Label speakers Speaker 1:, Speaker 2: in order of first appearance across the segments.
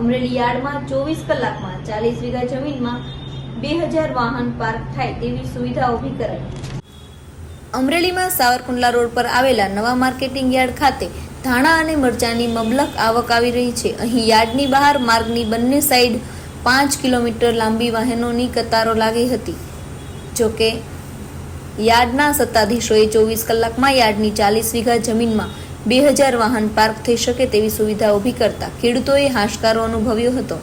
Speaker 1: અમરેલી યાર્ડમાં ચોવીસ કલાકમાં ચાલીસ વીઘા જમીનમાં બે હજાર વાહન પાર્ક થાય તેવી સુવિધા ઊભી કરાઈ. અમરેલીમાં સાવરકુંડલા રોડ પર આવેલા નવા માર્કેટિંગ યાર્ડ ખાતે ધાણા અને મરચાની મબલક આવક આવી રહી છે. અહીં યાર્ડની બહાર માર્ગની બંને સાઈડ પાંચ કિલોમીટર લાંબી વાહનોની કતારો લાગી હતી. જોકે યાર્ડના સત્તાધીશોએ ચોવીસ કલાકમાં યાર્ડની ચાલીસ વીઘા જમીનમાં બે હજાર વાહન પાર્ક થઈ શકે તેવી સુવિધા ઊભી કરતા ખેડૂતોએ હાશકારો અનુભવ્યો હતો.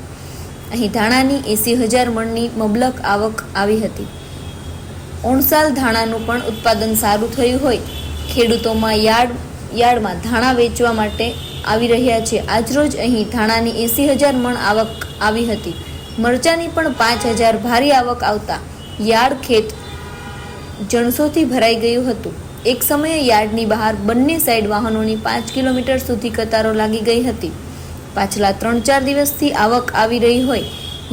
Speaker 1: અહીં ધાણાની એંસી હજાર મણની મબલક આવક આવી હતી. ઓણસાલ ધાણાનું પણ ઉત્પાદન સારું થયું હોય. ખેડૂતોમાં યાર્ડ, યાર્ડમાં ધાણા વેચવા માટે આવી રહ્યા છે. આજરોજ અહીં ધાણાની એંસી હજાર મણ આવક આવી હતી. મરચાની પણ પાંચ હજાર ભારી આવક આવતા યાર્ડ ખેત જણસોથી ભરાઈ ગયું હતું. એક સમયે યાર્ડની બહાર બંને સાઈડ વાહનોની પાંચ કિલોમીટર સુધી કતારો લાગી ગઈ હતી. પાછલા ત્રણ ચાર દિવસથી આવક આવી રહી હોય.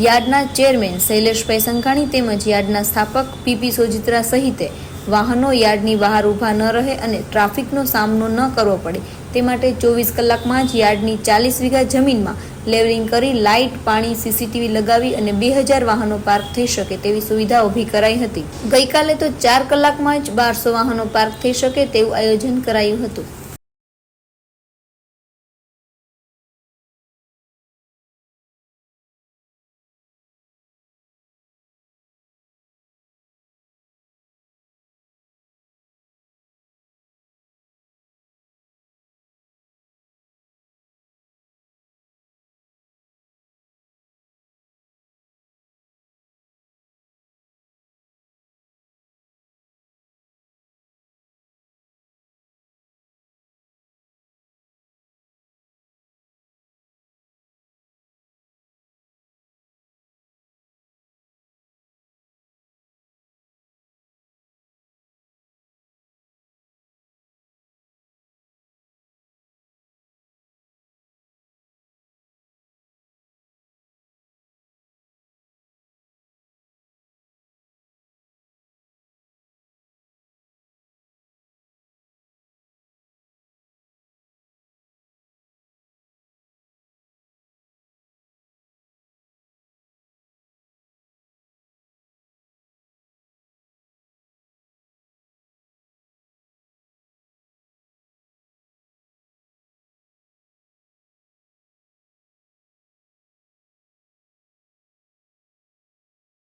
Speaker 1: યાર્ડના ચેરમેન શૈલેષભાઈ સંઘાણી તેમજ યાર્ડના સ્થાપક પીપી સોજિત્રા સહિતે વાહનો યાર્ડની બહાર ઊભા ન રહે અને ટ્રાફિકનો સામનો ન કરવો પડે. તે માટે ચોવીસ કલાકમાં જ યાર્ડની ચાલીસ વીઘા જમીનમાં લેવલિંગ કરી લાઇટ, પાણી, સીસીટીવી લગાવી અને બે હજાર વાહનો પાર્ક થઈ શકે તેવી સુવિધા ઊભી કરાઈ હતી. ગઈકાલે તો ચાર કલાકમાં જ બારસો વાહનો પાર્ક થઈ શકે તેવું આયોજન કરાયું હતું.